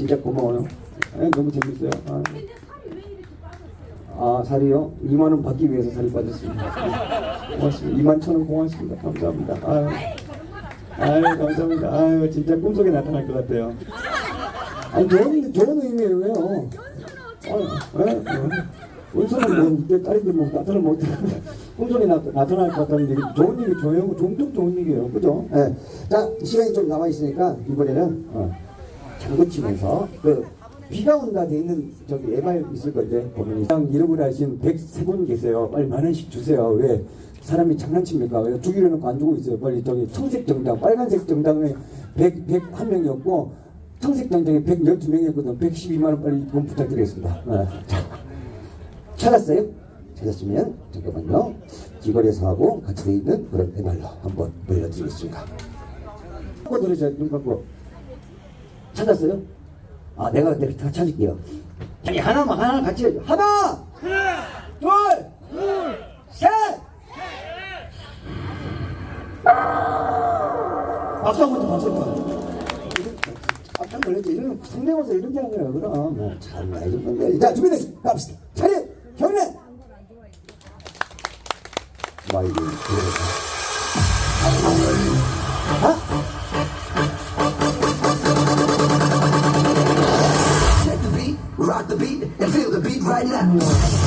진짜 고마워요 아, 너무 재밌어요 아. 아 살이요? 2만 원 받기 위해서 살이 빠졌습니다. 고맙습니다. 2만 천원 고맙습니다. 감사합니다. 아유, 아유 감사합니다. 아유 진짜 꿈속에 나타날 것 같아요. 아니 좋은 좋은 의미예요. 아유, 예? 어. 운수는 뭐 딸인데 뭐 나타나 못 꿈속에 나, 나타날 것 같다는 얘기 좋은 얘기 좋아요. 종종 좋은 얘기예요. 그죠? 예. 자 시간이 좀 남아 있으니까 이번에는 어, 장구 치면서 그 비가 온다 돼 있는 저기 에바일 있을 건데 보면 이상 잃어버려 하신 103분 계세요. 빨리 만 원씩 주세요. 왜 사람이 장난칩니까? 왜 주기로 놓고 안 주고 있어요. 빨리 저기 청색 정당, 빨간색 정당에 100, 101명이었고 청색 정당에 112명이었거든. 112만 원 빨리 돈 부탁드리겠습니다. 네. 자, 찾았어요? 찾았으면 잠깐만요. 귀걸이에서 하고 같이 돼 있는 그런 에말로 한번 보여드리겠습니다. 한번 들으세요. 눈 감고. 찾았어요? 아, 내가 내가 다 찾을게요. 자기 하나만 하나 같이 해줘. 하나, 둘, 셋. 박수 한번 더 박수 한 번. 깜짝 놀랐지. 이런 성대모사 이런 게 거야. 그럼. 네, 잘 많이 좀 건데. 자, 준비됐어. 갑시다. 차례, 경례. 마이크 Pasando.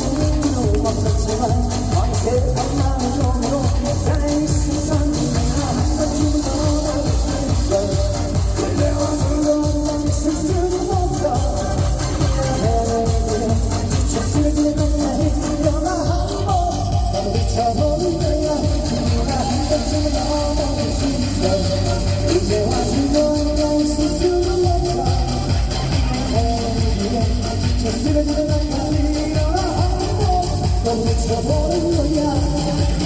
những nụ hoa rực rỡ, mọi thứ vẫn mang trong 한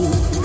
corpo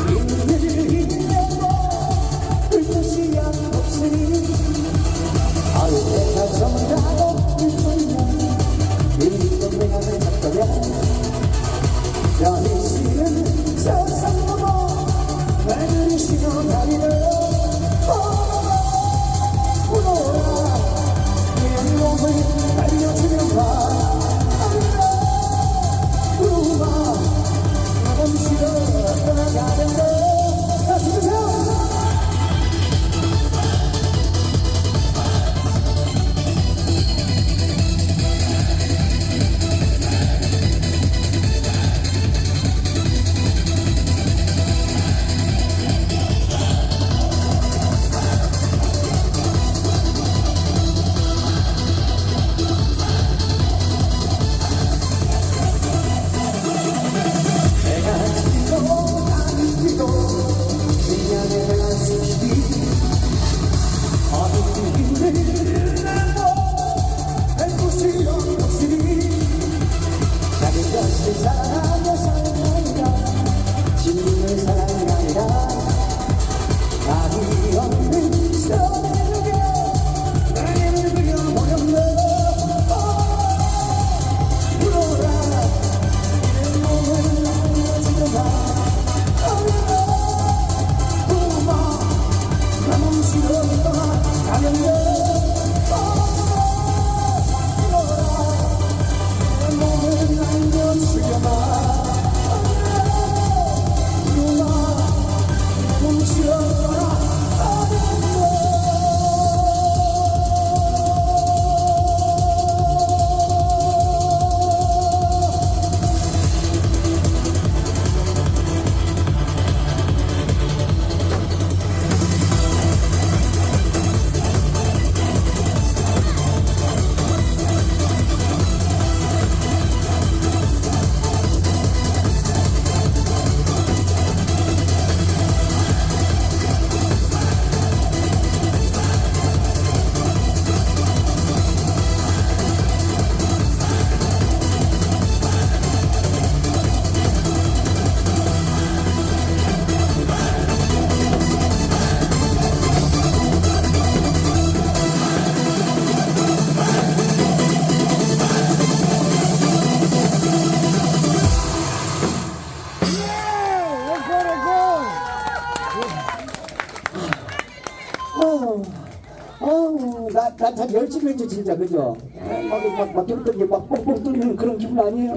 나, 나참 열심히 했죠, 진짜, 그죠? 아, 막, 막, 막, 막, 막, 막 뻥뻥 뚫리는 그런 기분 아니에요?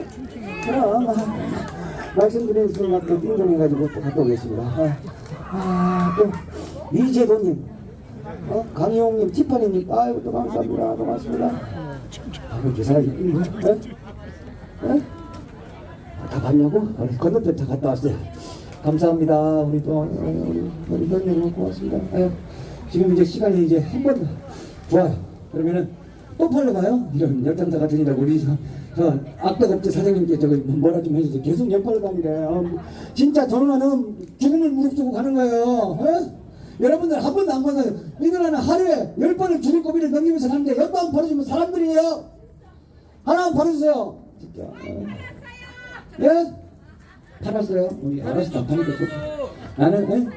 그럼, 아, 말씀드린 순간 또 띵동해가지고 또 갔다 오겠습니다. 아, 아, 또, 이재도님, 어, 강희용님, 티파니님, 아이고, 또 감사합니다. 고맙습니다. 아, 그 사람이 이쁜데? 에? 에? 아, 다 봤냐고? 어, 건너편 다 갔다 왔어요. 감사합니다. 우리 또, 어, 우리, 우리 형님 고맙습니다. 아유, 지금 이제 시간이 이제 한 번, 좋아요. 그러면은 또 팔러 가요? 이런 열장사 같은 이라고 우리 저, 저 악덕업체 사장님께 저거 뭐라 좀 해주세요. 계속 연팔러 다니래. 어, 진짜 저는 죽음을 무릅쓰고 가는 거예요. 어? 여러분들 한 번도 안 보세요. 이 누나는 하루에 열 번을 줄일 고비를 넘기면서 사는데 열번 벌어주면 사람들이에요. 하나만 벌어주세요. 진짜. 어. 예? 팔았어요? 우리 알아서 다 파니까 좋 나는, 예?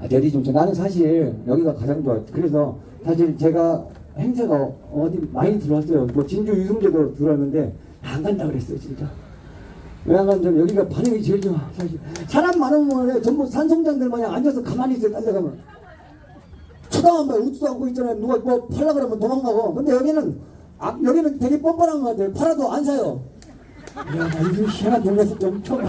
아, 대리 좀, 쳐. 나는 사실 여기가 가장 좋아. 그래서 사실 제가 행사가 어디 많이 들어왔어요. 뭐 진주 유승제도 들어왔는데 안 간다 그랬어요, 진짜. 왜안 간다면 여기가 반응이 제일 좋아, 사실. 사람 많으면 전부 산송장들 마냥 앉아서 가만히 있어요, 딴 데 가면. 쳐다만 봐요. 웃지도 않고 있잖아요. 누가 뭐 팔라 그러면 도망가고. 근데 여기는, 아, 여기는 되게 뻔뻔한 것 같아요. 팔아도 안 사요. 야, 나 이거 희한한 동네에서 좀 처음.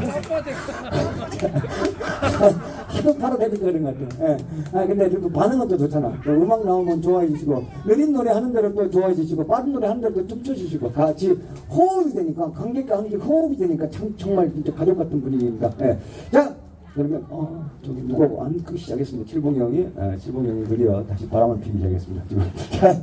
하도 팔아 대니까 그런 것 같아요. 예. 아, 근데 그 반응은 또 좋잖아. 또 음악 나오면 좋아해 주시고, 느린 노래 하는 대로 또 좋아해 주시고, 빠른 노래 하는 대로 또 춤춰 주시고, 같이 호흡이 되니까, 관객과 관객 호흡이 되니까 참, 정말 진짜 가족 같은 분위기입니다. 예. 자, 그러면, 어, 저기 누가 안고 시작했습니다. 칠봉이 형이, 예, 칠봉이 형이 드디어 다시 바람을 피기 시작했습니다. 지금. 자,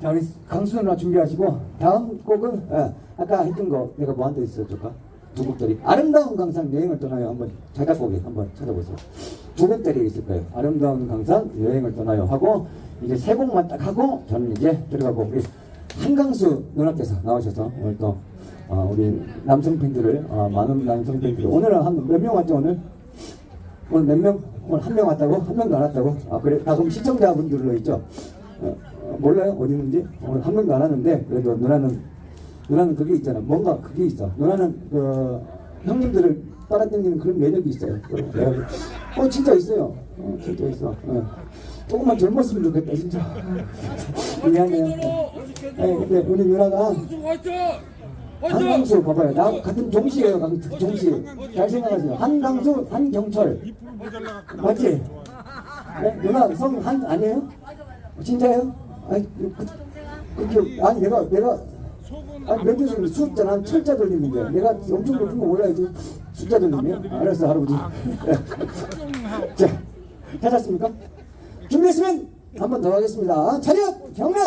자, 우리 강수 누나 준비하시고, 다음 곡은, 예, 아까 했던 거, 내가 뭐한테 있어줄까? 두 곡들이 아름다운 강산 여행을 떠나요 한번 자작곡이 한번 찾아보세요 두 곡들이 있을 거예요 아름다운 강산 여행을 떠나요 하고 이제 세 곡만 딱 하고 저는 이제 들어가고 우리 한강수 누나께서 나오셔서 오늘 또 어, 우리 남성 팬들을 어, 많은 남성 팬들 오늘은 한 몇 명 왔죠 오늘 오늘 몇 명? 오늘 한 명 왔다고? 한 명도 안 왔다고? 아 그래? 다 그럼 시청자분들로 있죠? 어, 어, 몰라요? 어디 있는지? 오늘 한 명도 안 왔는데 그래도 누나는 누나는 그게 있잖아. 뭔가 그게 있어. 누나는 그 형님들을 따라다니는 그런 매력이 있어요. 내가 어 진짜 있어요. 어 진짜 있어. 어. 조금만 젊었으면 좋겠다 진짜. 미안해요. 네, 근데 우리 누나가 한강수 봐봐요. 나 같은 종씨예요. 강- 종씨. 잘 생각하세요. 한강수, 한경철. 맞지? 네? 누나 성 한 아니에요? 진짜요? 아니 그, 그, 그, 아니 내가 내가 아니 몇개서 숫자 난 철자 돌림인데 내가 엄청 높은 거 몰라야지 숫자 돌림이요? 알았어 할아버지. 자 찾았습니까? 준비했으면 한 번 더 하겠습니다. 차렷 경례.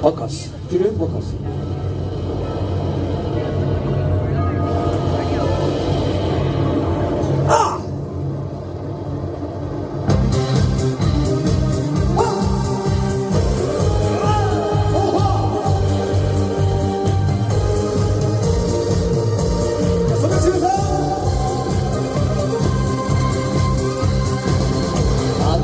버커스. 줄은 버커스.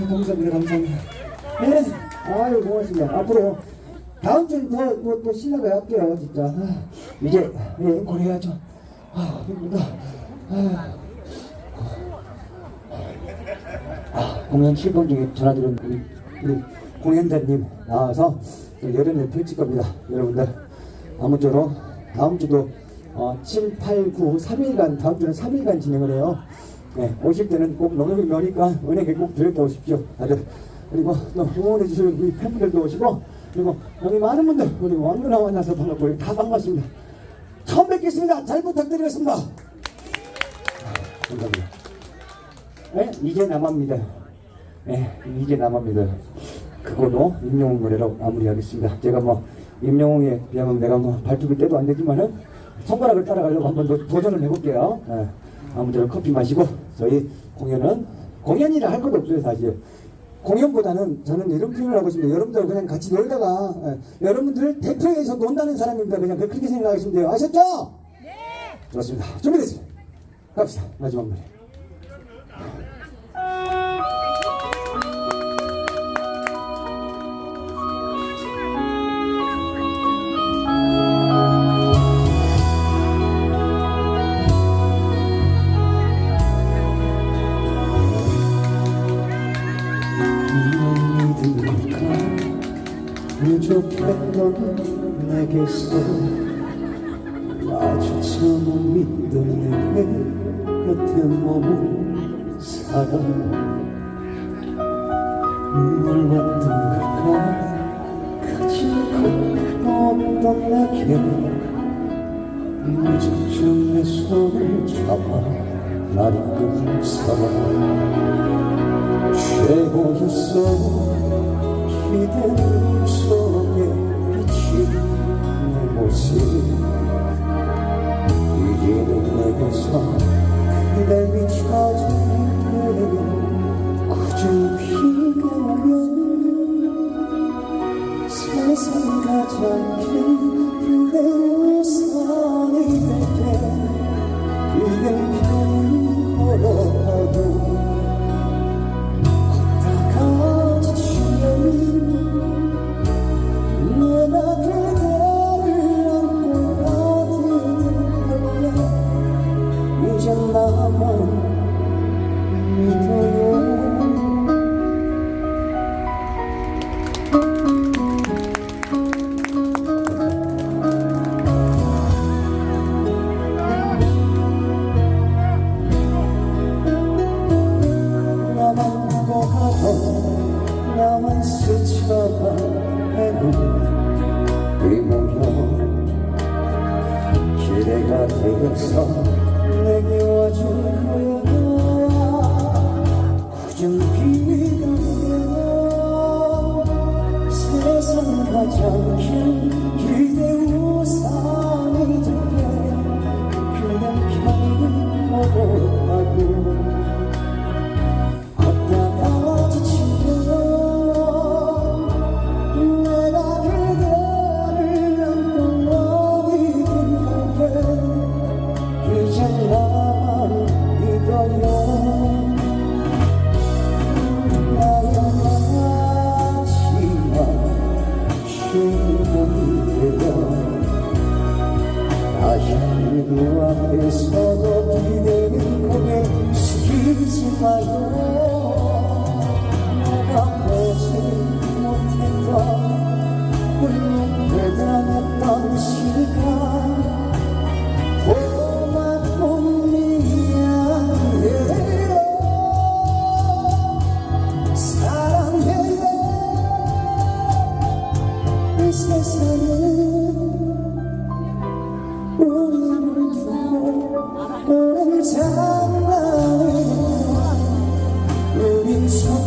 아 감사합니다. 감사합니다. 네 아유 고맙습니다. 앞으로 다음 주엔 더, 더, 더 신나게 할게요 진짜. 아, 이제 예, 앵콜 해야죠. 아 힘들다. 아, 아, 공연 실방 중에 전화드린 우리, 우리 공연자님 나와서 또 열연을 펼칠 겁니다 여러분들. 아무쪼록 다음 주도 어, 7, 8, 9, 3일간 다음 주는 3일간 진행을 해요 네, 오실 때는 꼭 농협이 묘니까 은행에 꼭 들렸다 오십시오. 다들 그리고 또 응원해 주시는 우리 팬분들도 오시고 그리고 여기 많은 분들 우리 왕누나 만나서 반갑고 다 반갑습니다. 처음 뵙겠습니다. 잘 부탁드리겠습니다. 감사합니다. 네, 이제 남합니다. 네, 이제 남합니다. 그거도 임영웅 노래로 마무리하겠습니다. 제가 뭐 임영웅에 비하면 내가 뭐 발톱이 때도 안 되지만은 손가락을 따라가려고 한번 더 도전을 해볼게요. 네. 아무쪼록 커피 마시고 저희 공연은 공연이라 할 것도 없어요 사실. 공연보다는 저는 이런 표현을 하고 있습니다 여러분들 그냥 같이 놀다가 예, 여러분들을 대표해서 논다는 사람입니다. 그냥 그렇게 생각하시면 돼요. 아셨죠? 네. 좋습니다. 준비됐습니다. 갑시다. 마지막 노래 내게서 마주쳐 못 믿던 내게 곁에 머문 사람 뭘 왔던 걸까 가진 것도 없던 내게 무작정 내 손을 잡아 날 이끈 사람 최고였어 기대 속 내게서 그댈 비춰주는 그저 비가 오면 세상 가장 긴 그대 우산이 될 갈게 이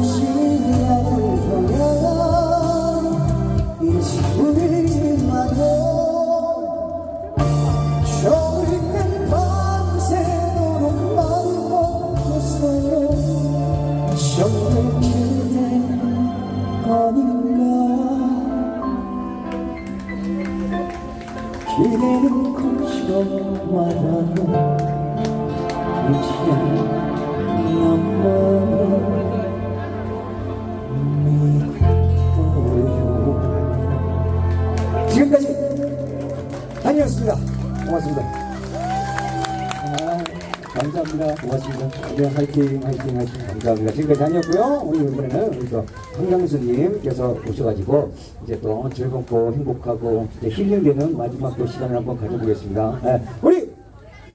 성 감사합니다. 지금까지 다니었고요. 오늘 이번에는 우리 또 황강수님께서 오셔가지고 이제 또 즐겁고 행복하고 힐링되는 마지막 또 시간을 한번 가져보겠습니다. 네,